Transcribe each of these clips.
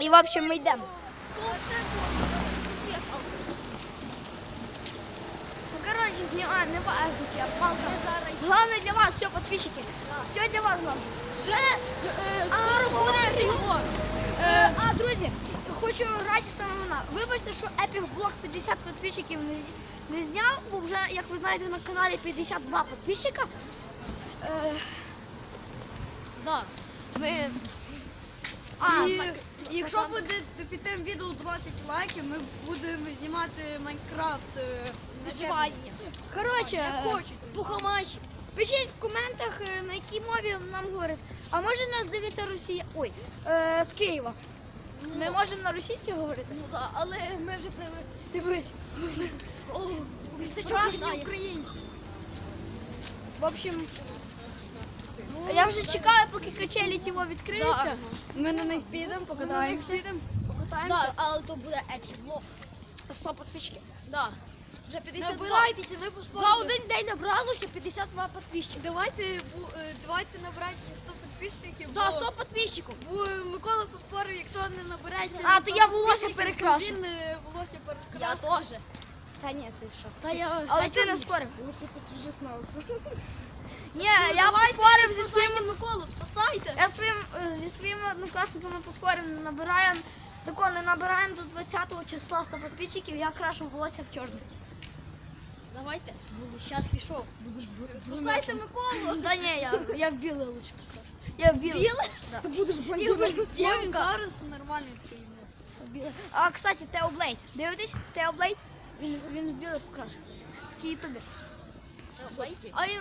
І в общем ми йдемо. Ну, короче, знімаємо, не важно, чи палка. Главное для вас, все, подписчики. Все для вас главное. Вже е, скоро буде його. Е, а, друзі, хочу радісна новина. Вибачте, що Epic Blog 50 підписчиків не, не зняв, бо вже, як ви знаєте, на каналі 52 підписчика. Е, Да. Ми а, І так, якщо казав- буде під тим відео 20 лайків, ми будемо знімати Майнкрафт е, виживання. коротше, Як е, хочуть. Пухамачі. пишіть в коментах, е, на якій мові нам говорять. А може нас дивляться Росія. Ой, е, з Києва. Ми можемо на російській говорити? Ну так, але ми вже привикли. Дивись. О, це Справжні чого українці. В общем, я вже чекаю, поки качелі тіво відкриються. Ми на них підемо, покатаємося. підемо. Покатаємося. Да, але то буде епіблог. 100 підписчиків. Да. Вже 52. Набирайтеся, ви За один день набралося 52 підписчика. Давайте, давайте набрати 100 підписчиків. Да, 100 підписчиків. Бо Микола поспорив, якщо не набереться. А, то я волосся підписчиків, перекрашу. Він е, волосся перекрасить. Я теж. Та ні, ти що? Та я Але ти не спорив. Лише пострижи з носу. Ні, я поспорив зі своїм. Миколу, спасайте. Я своїм е, зі своїми однокласниками поспорив, набираємо. Тако не набираємо до 20 числа 100 підписчиків, я крашу волосся в чорне. Давайте. Щас пішов. Будеш Спасайте Миколу. Та ні, я, я в біле лучше покрашу. Я в біле. Біле? Да. Ти будеш Дівка. Зараз. В біле. А, кстати, Тео Блейд. Дивитесь? Тео Блейд? Він, він в біле покрасив. Такий ютубер. А він,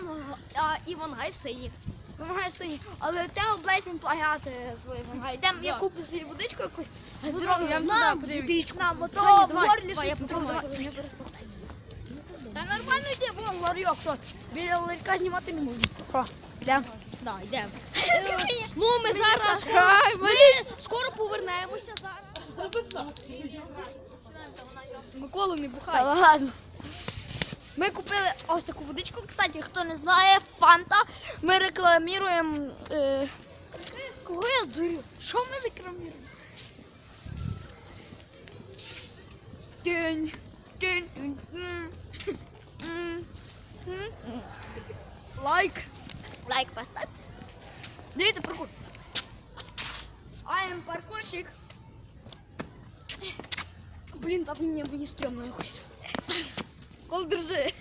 а Іван Гай в синій. Вимагає синій. Але Тео Блейд він плагіат е, свої вимагає. Йдемо, я куплю собі водичку якусь. Буду- я Нам водичку. Нам, бо то в горлі давай, я щось потримаю. Та нормально йде, вон ларьок, що біля ларька знімати не можна. О, йдемо. Да, йдемо. Ну, ми зараз скоро, ми скоро повернемося зараз. Миколу не Та ладно. Ми купили ось таку водичку. Кстати, хто не знає, фанта. Ми рекламуємо. Е... Кого я дурю? Що ми рекламуємо? Лайк. Лайк поставь. Дивіться, паркур. Am паркурщик. Блін, там мені, мені стрьомно якось. Кол держи.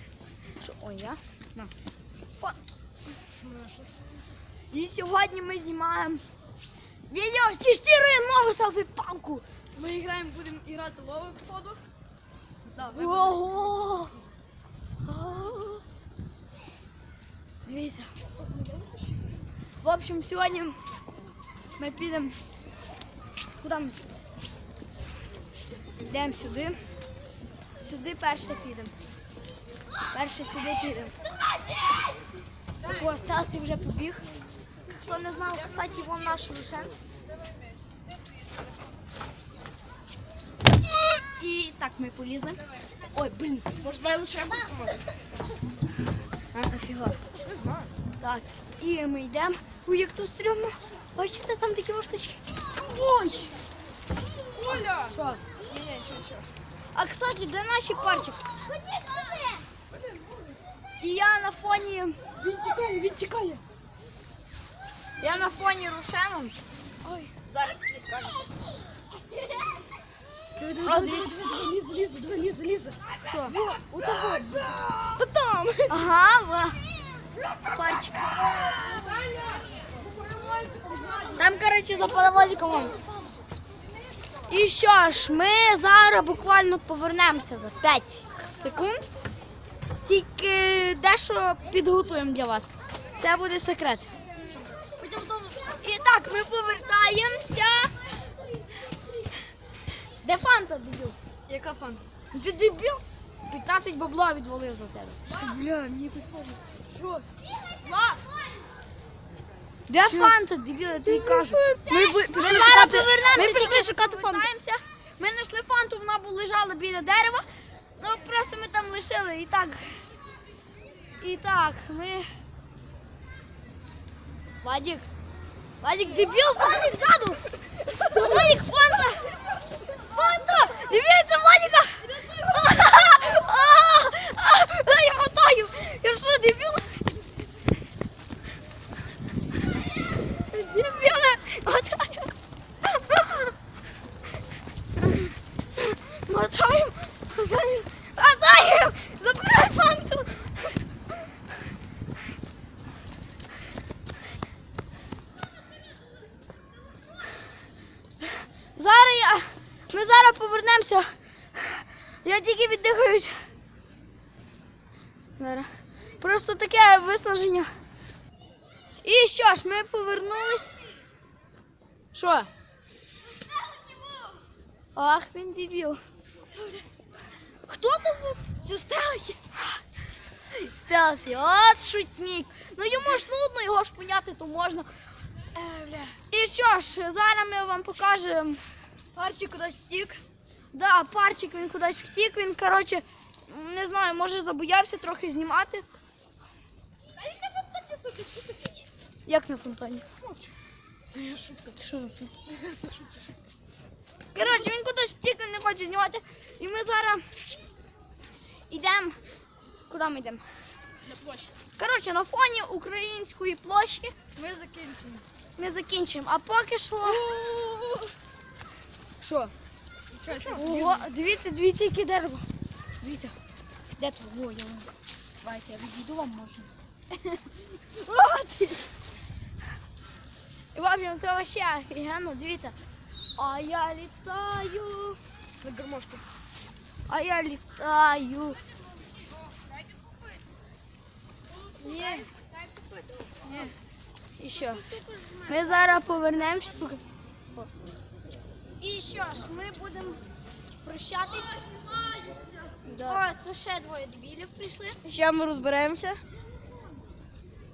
Що, ой, я? На. Фон. І сьогодні ми знімаємо відео, тестуємо нову селфі-палку. Ми граємо, будемо грати лови походу. Да, Ого! Ого! Дивіться. В общем, сьогодні ми підемо. Куди ми? Йдемо сюди. Сюди перше підемо. Перше сюди підемо. О, Стасі вже побіг. Хто не знав, кстати, вон наш Рушен. І так ми полізли. Ой, блін. Може, давай лучше я буду? А, нафіга. Не знаю. Так, і ми йдемо. Ой, як тут стрьомно. Бачите, там такі штучки. Ой! Оля! Що? Ні, ні, чого, чого. А кстати, де наші парчик? І я на фоні. Він тікає, він тікає. Я на фоні рушемом. Ой, зараз тобі скажу. Диви, А, диви, диви. дивись, лізе, лізе, диви, лізе, лізе. Що? Во, у того. Та там. Ага, ва. Парчик. Там, коротше, за паровозиком. он. І що ж, ми зараз буквально повернемося за 5 секунд. Тільки дещо підготуємо для вас. Це буде секрет. І так, ми повертаємося. Де фанта, дебіл? Яка фан? Ти дебіл? 15 бабла відвалив за тебе. Бля, мені прикольно. Що? Де фанта, дебіл, я тобі кажу. Ми, бу- пішли шукати, ми пішли шукати фанту. Ми знайшли фанту, вона лежала біля дерева. Ну просто ми там лишили і так. І так, ми. Вадік, Владик, дебіл, Владик ззаду! Владик, фанта! Фанта! Дивіться, Владика! Просто таке виснаження. І що ж, ми повернулись. Що? Ах, він дебіл. Хто там був? Це сталося. Стелсі, от шутник. Ну йому ж нудно, його ж поняти, то можна. Е. І що ж, зараз ми вам покажемо. Арчі кудись втік. Да, парчик він кудись втік, він, коротше, не знаю, може забоявся трохи знімати. А він не фонтані сидить, що ти пиш? Як на фонтані? Та я шутка. Ти що на фонтані? Коротше, він кудись втік, він не хоче знімати. І ми зараз йдемо. Куди ми йдемо? На площі. Коротше, на фоні української площі Ми закінчимо. ми закінчимо. А поки що. Що? Чо, чо? Ого, дивіться, дивіться, яке дерево. Дивіться. Де тут? Ялинка. Давайте, я відійду вам можна. От. І в общем, це вообще офігенно, дивіться. А я літаю, На гармошку. а я літаю. Ні. Ні. І що? Ми зараз повернемося. О. І що ж, ми будемо прощатися. О, це ще двоє дебілів прийшли. Ще ми розберемося.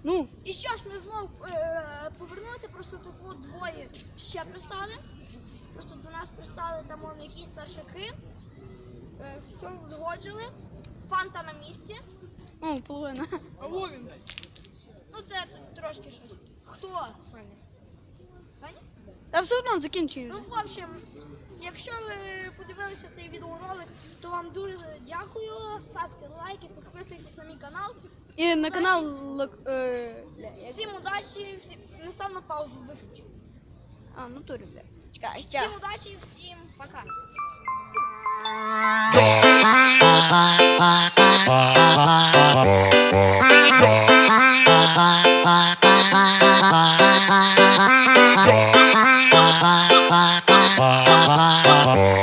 Ну, І що ж, ми знову е, повернулися, просто тут от двоє ще пристали. Просто до нас пристали там вон якісь старшаки. Е, все згоджили. Фанта на місці. ну, половина. А во він. Ну це трошки щось. Хто? Саня. Саня? Та все одно закінчує. Ну, в общем, якщо ви подивилися цей відеоролик, то вам дуже дякую. Ставте лайки, підписуйтесь на мій канал. І на канал лок- е, Всім удачі, всім не став на паузу, виключи. А, ну турі, бля. Чекай, ще. Всім удачі, всім пока. Bye.